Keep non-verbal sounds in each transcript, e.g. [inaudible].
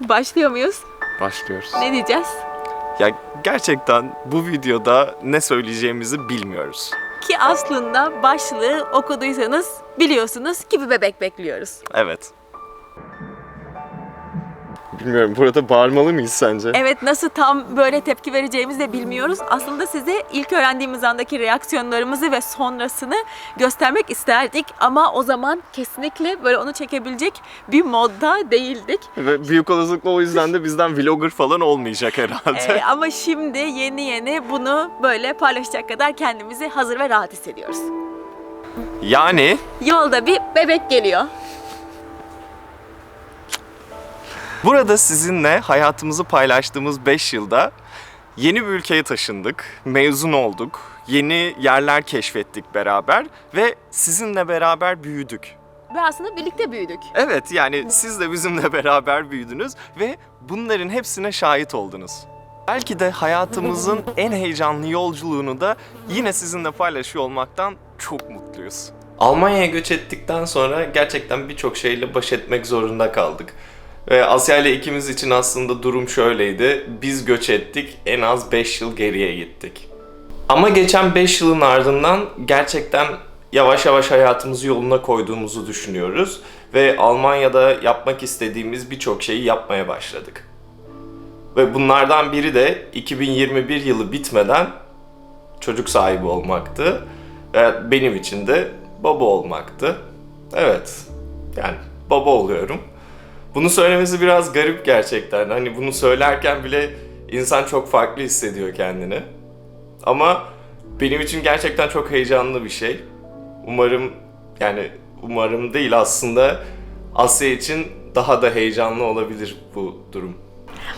[laughs] Başlıyor muyuz? Başlıyoruz. Ne diyeceğiz? Ya gerçekten bu videoda ne söyleyeceğimizi bilmiyoruz. Ki aslında başlığı okuduysanız biliyorsunuz ki bir bebek bekliyoruz. Evet. Bilmiyorum burada bağırmalı mıyız sence? Evet nasıl tam böyle tepki vereceğimizi de bilmiyoruz. Aslında size ilk öğrendiğimiz andaki reaksiyonlarımızı ve sonrasını göstermek isterdik. Ama o zaman kesinlikle böyle onu çekebilecek bir modda değildik. Ve büyük olasılıkla o yüzden de bizden vlogger falan olmayacak herhalde. Ee, ama şimdi yeni yeni bunu böyle paylaşacak kadar kendimizi hazır ve rahat hissediyoruz. Yani Yolda bir bebek geliyor. Burada sizinle hayatımızı paylaştığımız 5 yılda yeni bir ülkeye taşındık, mezun olduk, yeni yerler keşfettik beraber ve sizinle beraber büyüdük. Ve aslında birlikte büyüdük. Evet yani siz de bizimle [laughs] beraber büyüdünüz ve bunların hepsine şahit oldunuz. Belki de hayatımızın [laughs] en heyecanlı yolculuğunu da yine sizinle paylaşıyor olmaktan çok mutluyuz. Almanya'ya göç ettikten sonra gerçekten birçok şeyle baş etmek zorunda kaldık. Ve Asya ile ikimiz için aslında durum şöyleydi. Biz göç ettik, en az 5 yıl geriye gittik. Ama geçen 5 yılın ardından gerçekten yavaş yavaş hayatımızı yoluna koyduğumuzu düşünüyoruz ve Almanya'da yapmak istediğimiz birçok şeyi yapmaya başladık. Ve bunlardan biri de 2021 yılı bitmeden çocuk sahibi olmaktı. Benim için de baba olmaktı. Evet. Yani baba oluyorum. Bunu söylemesi biraz garip gerçekten. Hani bunu söylerken bile insan çok farklı hissediyor kendini. Ama benim için gerçekten çok heyecanlı bir şey. Umarım yani umarım değil aslında Asya için daha da heyecanlı olabilir bu durum.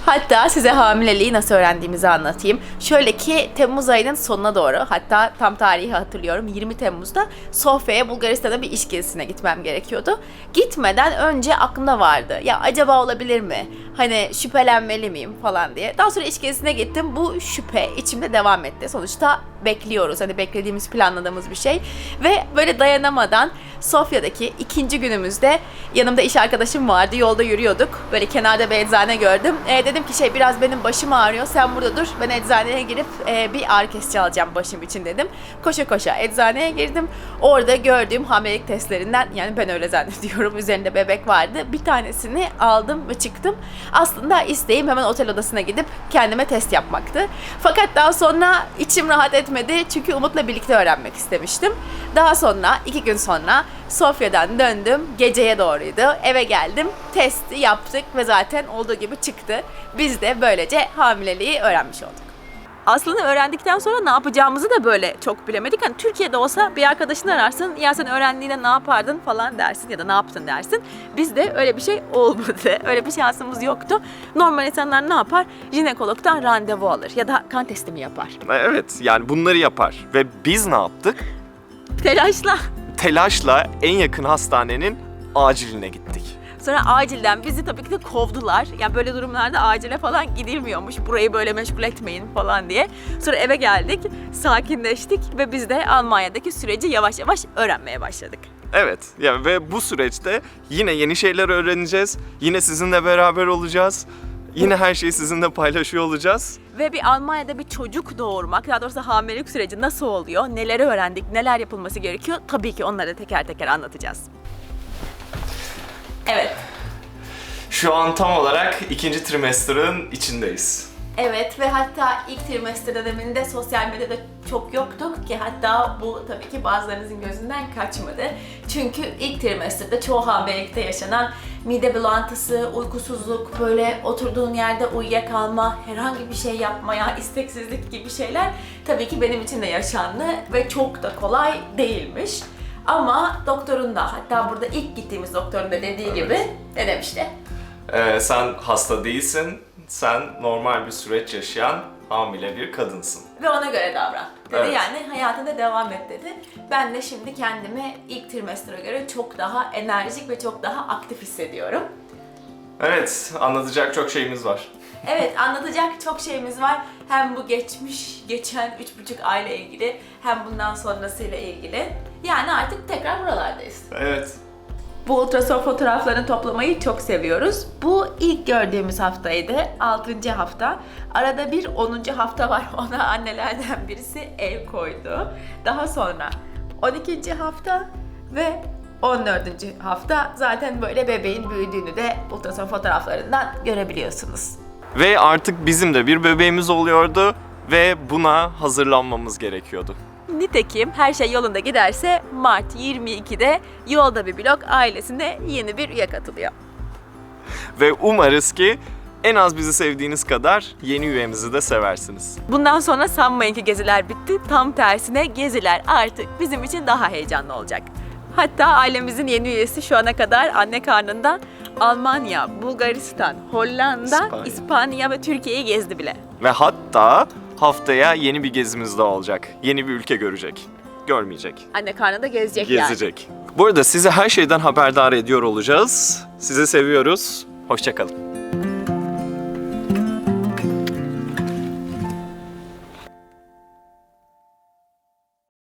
Hatta size hamileliği nasıl öğrendiğimizi anlatayım. Şöyle ki Temmuz ayının sonuna doğru hatta tam tarihi hatırlıyorum 20 Temmuz'da Sofya'ya Bulgaristan'a bir iş gezisine gitmem gerekiyordu. Gitmeden önce aklımda vardı. Ya acaba olabilir mi? Hani şüphelenmeli miyim falan diye. Daha sonra iş gezisine gittim. Bu şüphe içimde devam etti. Sonuçta bekliyoruz. Hani beklediğimiz, planladığımız bir şey. Ve böyle dayanamadan Sofya'daki ikinci günümüzde yanımda iş arkadaşım vardı. Yolda yürüyorduk. Böyle kenarda bir eczane gördüm. E, dedim ki şey biraz benim başım ağrıyor. Sen burada dur. Ben eczaneye girip e, bir ağrı kesici alacağım başım için dedim. Koşa koşa eczaneye girdim. Orada gördüğüm hamilelik testlerinden yani ben öyle zannediyorum üzerinde bebek vardı. Bir tanesini aldım ve çıktım. Aslında isteğim hemen otel odasına gidip kendime test yapmaktı. Fakat daha sonra içim rahat etmedi çünkü Umut'la birlikte öğrenmek istemiştim. Daha sonra iki gün sonra Sofya'dan döndüm. Geceye doğruydu. Eve geldim. Testi yaptık ve zaten olduğu gibi çıktı. Biz de böylece hamileliği öğrenmiş olduk. Aslında öğrendikten sonra ne yapacağımızı da böyle çok bilemedik. Hani Türkiye'de olsa bir arkadaşını ararsın, ya sen öğrendiğinde ne yapardın falan dersin ya da ne yaptın dersin. Bizde öyle bir şey olmadı. [laughs] Öyle bir şansımız yoktu. Normal insanlar ne yapar? Jinekologdan randevu alır ya da kan testimi yapar. Evet yani bunları yapar ve biz ne yaptık? Telaşla. Telaşla en yakın hastanenin aciline gittik. Sonra acilden bizi tabii ki de kovdular. Yani böyle durumlarda acile falan gidilmiyormuş. Burayı böyle meşgul etmeyin falan diye. Sonra eve geldik, sakinleştik ve biz de Almanya'daki süreci yavaş yavaş öğrenmeye başladık. Evet yani ve bu süreçte yine yeni şeyler öğreneceğiz. Yine sizinle beraber olacağız. Yine her şeyi sizinle paylaşıyor olacağız. Ve bir Almanya'da bir çocuk doğurmak, daha doğrusu hamilelik süreci nasıl oluyor, neleri öğrendik, neler yapılması gerekiyor tabii ki onları teker teker anlatacağız. Evet, Şu an tam olarak ikinci trimestrin içindeyiz. Evet ve hatta ilk trimester döneminde sosyal medyada çok yoktuk ki hatta bu tabii ki bazılarınızın gözünden kaçmadı. Çünkü ilk trimesterde çoğu hamilelikte yaşanan mide bulantısı, uykusuzluk, böyle oturduğun yerde uyuyakalma, herhangi bir şey yapmaya, isteksizlik gibi şeyler tabii ki benim için de yaşandı ve çok da kolay değilmiş. Ama doktorun da hatta burada ilk gittiğimiz doktorun da dediği gibi ne demişti? Ee, sen hasta değilsin. Sen normal bir süreç yaşayan hamile bir kadınsın. Ve ona göre davran. Dedi Evet. yani hayatında devam et dedi. Ben de şimdi kendimi ilk trimestre göre çok daha enerjik ve çok daha aktif hissediyorum. Evet, anlatacak çok şeyimiz var. Evet anlatacak çok şeyimiz var. Hem bu geçmiş, geçen üç buçuk ayla ilgili hem bundan sonrasıyla ilgili. Yani artık tekrar buralardayız. Evet. Bu ultrason fotoğraflarını toplamayı çok seviyoruz. Bu ilk gördüğümüz haftaydı. 6. hafta. Arada bir 10. hafta var. [laughs] Ona annelerden birisi el koydu. Daha sonra 12. hafta ve 14. hafta zaten böyle bebeğin büyüdüğünü de ultrason fotoğraflarından görebiliyorsunuz. Ve artık bizim de bir bebeğimiz oluyordu ve buna hazırlanmamız gerekiyordu. Nitekim her şey yolunda giderse Mart 22'de Yolda Bir Blog ailesine yeni bir üye katılıyor. Ve umarız ki en az bizi sevdiğiniz kadar yeni üyemizi de seversiniz. Bundan sonra sanmayın ki geziler bitti. Tam tersine geziler artık bizim için daha heyecanlı olacak. Hatta ailemizin yeni üyesi şu ana kadar anne karnında Almanya, Bulgaristan, Hollanda, İspanya. İspanya, ve Türkiye'yi gezdi bile. Ve hatta haftaya yeni bir gezimiz daha olacak. Yeni bir ülke görecek. Görmeyecek. Anne karnında gezecek, yani. Gezecek. Bu arada sizi her şeyden haberdar ediyor olacağız. Sizi seviyoruz. Hoşçakalın.